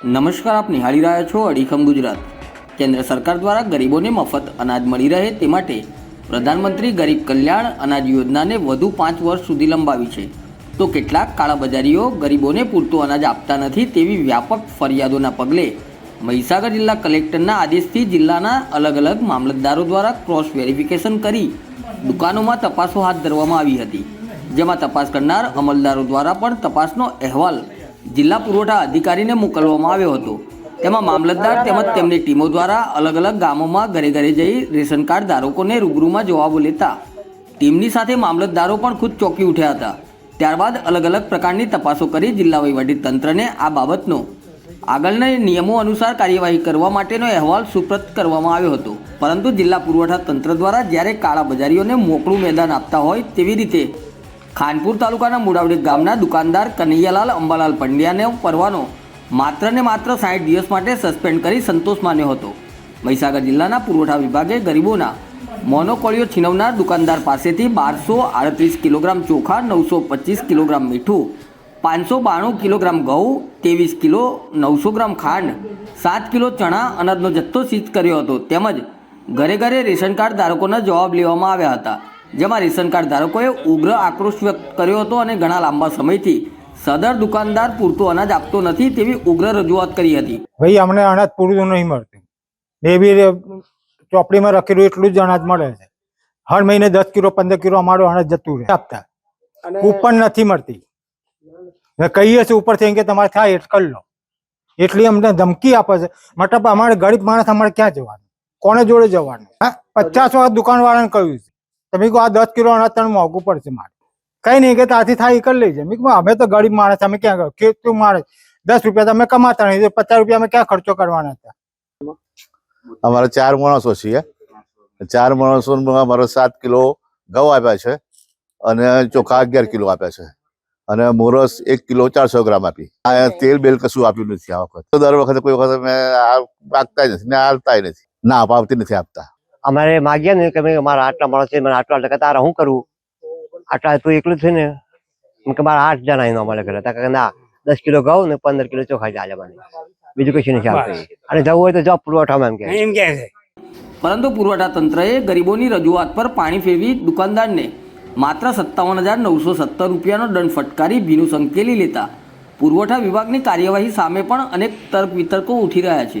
નમસ્કાર, આપ નિહાળી રહ્યા છો અડીખમ ગુજરાત. કેન્દ્ર સરકાર દ્વારા ગરીબોને મફત અનાજ મળી રહે તે માટે પ્રધાનમંત્રી ગરીબ કલ્યાણ અનાજ યોજનાને વધુ પાંચ વર્ષ સુધી લંબાવી છે. તો કેટલાક કાળાબજારીઓ ગરીબોને પૂરતું અનાજ આપતા નથી તેવી વ્યાપક ફરિયાદોના પગલે મહીસાગર જિલ્લા કલેક્ટરના આદેશથી જિલ્લાના અલગ અલગ મામલતદારો દ્વારા ક્રોસ વેરિફિકેશન કરી દુકાનોમાં તપાસો હાથ ધરવામાં આવી હતી. જેમાં તપાસ કરનાર અમલદારો દ્વારા પણ તપાસનો અહેવાલ જિલ્લા પુરવઠા અધિકારીને મોકલવામાં આવ્યો હતો. તેમાં મામલતદાર તેમજ તેમની ટીમો દ્વારા અલગ અલગ ગામોમાં ઘરે ઘરે જઈ રેશન કાર્ડ ધારકોને રૂબરૂમાં જવાબો લેતા ટીમની સાથે મામલતદારો પણ ખુદ ચોંકી ઉઠ્યા હતા. ત્યારબાદ અલગ અલગ પ્રકારની તપાસો કરી જિલ્લા વહીવટી તંત્રને આ બાબતનો આગળના નિયમો અનુસાર કાર્યવાહી કરવા માટેનો અહેવાલ સુપ્રત કરવામાં આવ્યો હતો. પરંતુ જિલ્લા પુરવઠા તંત્ર દ્વારા જ્યારે કાળા બજારીઓને મોકળું મેદાન આપતા હોય તેવી રીતે ખાનપુર તાલુકાના મુડાવડી ગામના દુકાનદાર કનૈયાલાલ અંબાલાલ પંડ્યાને પરવાનો માત્ર ને માત્ર સાઠ દિવસ માટે સસ્પેન્ડ કરી સંતોષ માન્યો હતો. મહીસાગર જિલ્લાના પુરવઠા વિભાગે ગરીબોના મોનોકોળીઓ છીનવનાર દુકાનદાર પાસેથી બારસો આડત્રીસ કિલોગ્રામ ચોખા, નવસો પચીસ કિલોગ્રામ મીઠું, પાંચસો બાણું કિલોગ્રામ ઘઉં, ત્રેવીસ કિલો, નવસો ગ્રામ ખાંડ, સાત કિલો ચણા, અનાજનો જથ્થો સીઝ કર્યો હતો. તેમજ ઘરે ઘરે રેશન કાર્ડ ધારકોના જવાબ લેવામાં આવ્યા હતા. જેમાં રેશન કાર્ડ ધારકોએ ઉગ્ર આક્રોશ વ્યક્ત કર્યો હતો અને ઘણા લાંબા સમયથી સદર દુકાનદાર પૂરતું અનાજ આપતો નથી તેવી ઉગ્ર રજૂઆત કરી હતી. ભાઈ અમને અનાજ પૂરું નહીં મળતું. એ બી ચોપડીમાં રખેલું એટલું જ અનાજ મળે છે. હર મહિને દસ કિલો પંદર કિલો અમારું અનાજ જતું રહે. આપતા. કૂપન નથી મળતી. કહીએ છીએ ઉપરથી એમ કે તમારે થાય એટલે કરી લો. એટલી અમને ધમકી આપે છે. મતલબ અમારે ગરીબ માણસ અમારે ક્યાં જવાનું? કોને જોડે જવાનું? હા? પચાસ વાર દુકાન વાળાને કહ્યું છે. તમે કહો આ દસ કિલો અનાજ તને મોંઘું પડશે મારે. કઈ નહીં, કે ત્યાંથી થાય કરી જાય મેં અમે તો ગરીબ માણસ, અમે ક્યાં ખેતું માણસ દસ રૂપિયા તમે કમાતા નહીં પચાસ રૂપિયા અમે ક્યાં ખર્ચો કરવાના હતા? અમારે ચાર માણસો છીએ. ચાર માણસો અમારે સાત કિલો ઘઉં આપ્યા છે અને ચોખા અગિયાર કિલો આપ્યા છે. અને મોરસ એક કિલો ચારસો ગ્રામ આપી. આ તેલ બેલ કશું આપ્યું નથી આ વખત. દર વખતે કોઈ વખત મેં આપતા નથી, ને આલતાય નથી. ના આપતી નથી આપતા. અમારે માગ્યા ને કે મારા આટલા માણસ છે મને આટલા આટલા તારે શું કરવું આટલા તું એકલું છે ને? કે મારા આઠ જણા એનો અમારે ઘરે. કે ના દસ કિલો ઘઉં ને પંદર કિલો ચોખા ચાલે મને બીજું કશું નથી આપતું અને જવું હોય તો જવાબ પુરવઠામાં એમ કે એમ કે છે. પરંતુ પુરવઠા તંત્રએ ગરીબોની રજૂઆત પર પાણી ફેરવી દુકાનદારને માત્ર સત્તાવન હજાર નવસો સત્તર રૂપિયાનો દંડ ફટકારી ભીનું સંકેલી લેતા પુરવઠા વિભાગની કાર્યવાહી સામે પણ અનેક તર્ક વિતર્કો ઉઠી રહ્યા છે.